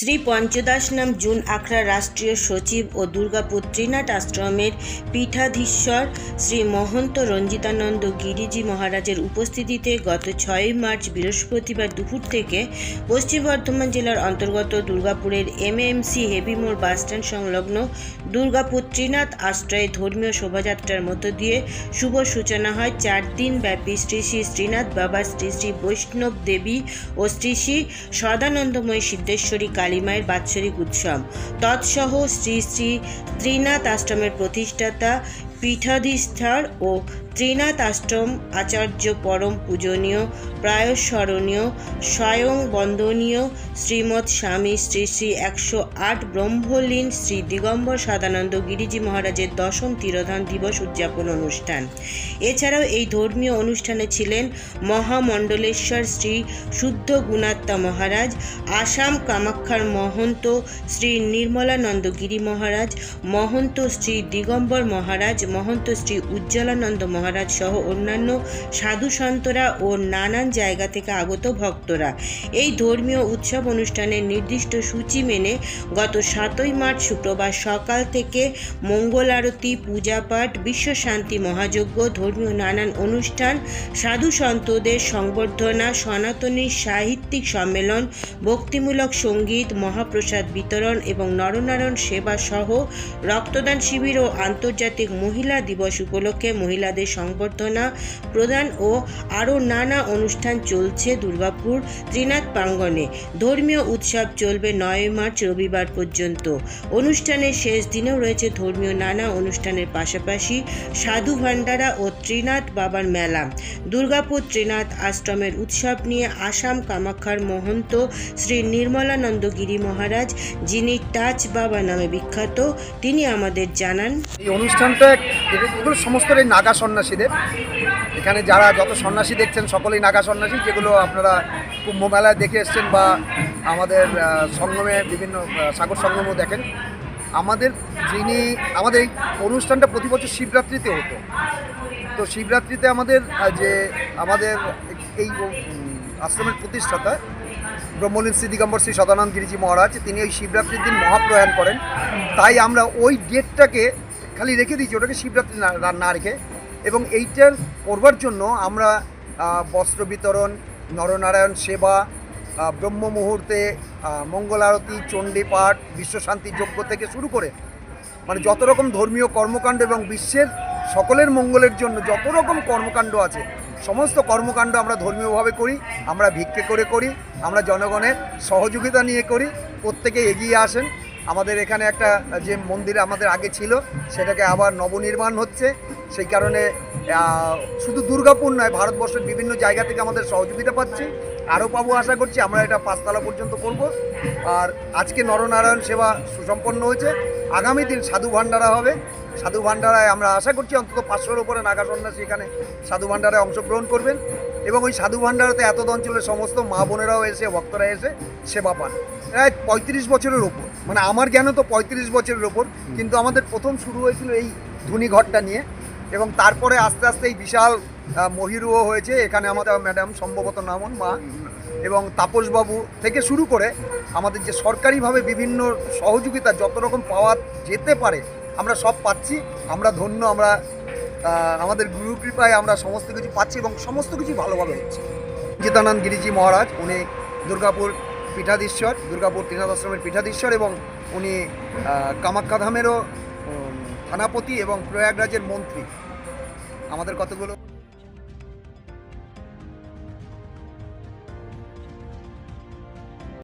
শ্রী পঞ্চদাস নাম জুন আখড়া রাষ্ট্রীয় সচিব ও দুর্গাপুর ত্রিনাথ আশ্রমের পীঠাধীশ্বর শ্রী মহন্ত রঞ্জিতানন্দ গিরিজি মহারাজের উপস্থিতিতে গত ছয়ই মার্চ বৃহস্পতিবার দুপুর থেকে পশ্চিম বর্ধমান জেলার অন্তর্গত দুর্গাপুরের এমএমসি হেভিমোড় বাসস্ট্যান্ড সংলগ্ন দুর্গাপুর ত্রিনাথ আশ্রয়ে ধর্মীয় শোভাযাত্রার মধ্য দিয়ে শুভ সূচনা হয় চার দিন ব্যাপী শ্রী শ্রী শ্রীনাথ বাবা শ্রী শ্রী বৈষ্ণব দেবী ও শ্রী শ্রী সদানন্দময়ী সিদ্ধেশ্বরী কালীমায়ের বাৎসরিক উৎসব। তৎসহ শ্রী শ্রী ত্রিনাথ আশ্রমের প্রতিষ্ঠাতা পীঠাধিষ্ঠার ও ত্রিনাথ আশ্রম আচার্য পরম পূজনীয়, প্রায়স্মরণীয় স্বয়ং বন্দনীয় শ্রীমৎ স্বামী শ্রী শ্রী একশো আট ব্রহ্মলীন শ্রী দিগম্বর সদানন্দ গিরিজি মহারাজের দশম তিরোধান দিবস উদযাপন অনুষ্ঠান। এছাড়াও এই ধর্মীয় অনুষ্ঠানে ছিলেন মহামণ্ডলেশ্বর শ্রী শুদ্ধ গুণাত্মা মহারাজ, আসাম কামাখ্যার মহন্ত শ্রী নির্মলানন্দ গিরি মহারাজ, মহন্ত শ্রী দিগম্বর মহারাজ মহন্ত শ্রী উজ্জ্বলানন্দ মহারাজ সহ অন্যান্য সাধু সন্তরা ও নানান জায়গা থেকে আগত ভক্তরা। এই ধর্মীয় উৎসব অনুষ্ঠানের নির্দিষ্ট সূচি মেনে গত সাতই মার্চ শুক্রবার সকাল থেকে মঙ্গল আরতি, পূজাপাঠ, বিশ্বশান্তি মহাযজ্ঞ, ধর্মীয় নানান অনুষ্ঠান, সাধু সন্তদের সংবর্ধনা, সনাতনী সাহিত্যিক সম্মেলন, ভক্তিমূলক সংগীত, মহাপ্রসাদ বিতরণ এবং নরনারায়ণ সেবা সহ রক্তদান শিবির ও আন্তর্জাতিক মহিলা দিবস উপলক্ষে মহিলাদের সংবর্ধনা প্রদান ও আরও নানা অনুষ্ঠান চলছে দুর্গাপুর ত্রিনাথ প্রাঙ্গণে। ধর্মীয় উৎসব চলবে নয় মার্চ রবিবার পর্যন্ত। অনুষ্ঠানের শেষ দিনেও রয়েছে ধর্মীয় নানা অনুষ্ঠানের পাশাপাশি সাধু ভান্ডারা ও ত্রিনাথ বাবার মেলা। দুর্গাপুর ত্রিনাথ আশ্রমের উৎসব নিয়ে আসাম কামাখ্যার মহন্ত শ্রী নির্মলানন্দ গিরি মহারাজ, যিনি টাচ বাবা নামে বিখ্যাত, তিনি আমাদের জানান। এই অনুষ্ঠানটা এগুলো সমস্ত এই নাগা সন্ন্যাসীদের। এখানে যারা যত সন্ন্যাসী দেখছেন, সকলেই নাগা সন্ন্যাসী, যেগুলো আপনারা কুম্ভ মেলায় দেখে এসছেন বা আমাদের সঙ্গমে বিভিন্ন সাগর সঙ্গমও দেখেন। আমাদের যিনি, আমাদের এই অনুষ্ঠানটা প্রতি বছর শিবরাত্রিতে হতো। তো শিবরাত্রিতে আমাদের যে আমাদের এই আশ্রমের প্রতিষ্ঠাতা ব্রহ্মলীন শ্রী শ্রী সদানন্দ গিরিজি মহারাজ, তিনি ওই শিবরাত্রির দিন মহাপ্রয়াণ করেন। তাই আমরা ওই ডেটটাকে খালি রেখে দিয়েছি, ওটাকে শিবরাত্রি না রেখে। এবং এইটার করবার জন্য আমরা বস্ত্র বিতরণ, নরনারায়ণ সেবা ব্রহ্ম মুহূর্তে মঙ্গল আরতি, চণ্ডী পাঠ বিশ্বশান্তি যজ্ঞ থেকে শুরু করে মানে যত রকম ধর্মীয় কর্মকাণ্ড এবং বিশ্বের সকলের মঙ্গলের জন্য যত রকম কর্মকাণ্ড আছে, সমস্ত কর্মকাণ্ড আমরা ধর্মীয়ভাবে করি, আমরা ভিক্ষে করে করি, আমরা জনগণের সহযোগিতা নিয়ে করি, প্রত্যেকে এগিয়ে আসেন। আমাদের এখানে একটা, যে মন্দির আমাদের আগে ছিল, সেটাকে আবার নবনির্মাণ হচ্ছে। সেই কারণে শুধু দুর্গাপুর নয়, ভারতবর্ষের বিভিন্ন জায়গা থেকে আমাদের সহযোগিতা পাচ্ছি। আরও পাবো আশা করছি, আমরা এটা পাঁচতলা পর্যন্ত করব। আর আজকে নরনারায়ণ সেবা সুসম্পন্ন হয়েছে। আগামী দিন সাধু ভাণ্ডারা হবে। সাধু ভাণ্ডারায় আমরা আশা করছি, অন্তত পাঁচশোর ওপরে নাগা সন্ন্যাসী এখানে সাধু ভাণ্ডারায় অংশগ্রহণ করবেন। এবং ওই সাধু ভাণ্ডারাতে এত অঞ্চলের সমস্ত মা বোনেরাও এসে, ভক্তরা এসে সেবা পান। প্রায় পঁয়ত্রিশ বছরের ওপর। মানে আমার জ্ঞানে তো পঁয়ত্রিশ বছরের ওপর। কিন্তু আমাদের প্রথম শুরু হয়েছিল এই ধুনিঘরটা নিয়ে। এবং তারপরে আস্তে আস্তে এই বিশাল মহিরুও হয়েছে। এখানে আমাদের ম্যাডাম সম্ভবত নামন মা। এবং তাপসবাবু থেকে শুরু করে আমাদের যে সরকারিভাবে বিভিন্ন সহযোগিতা যত রকম পাওয়া যেতে পারে আমরা সব পাচ্ছি। আমরা ধন্য আমরা আমাদের গুরু কৃপায় আমরা সমস্ত কিছু পাচ্ছি এবং সমস্ত কিছু ভালোভাবে হচ্ছে। জিতানন্দ গিরিজি মহারাজ উনি দুর্গাপুর পীঠাধীশ্বর দুর্গাপুর ত্রিনাথ আশ্রমের পীঠাধীশ্বর এবং উনি আহ, কামাখ্যা ধামেরও উম, থানাপতি এবং প্রয়াগরাজের মন্ত্রী। আমাদের কতগুলো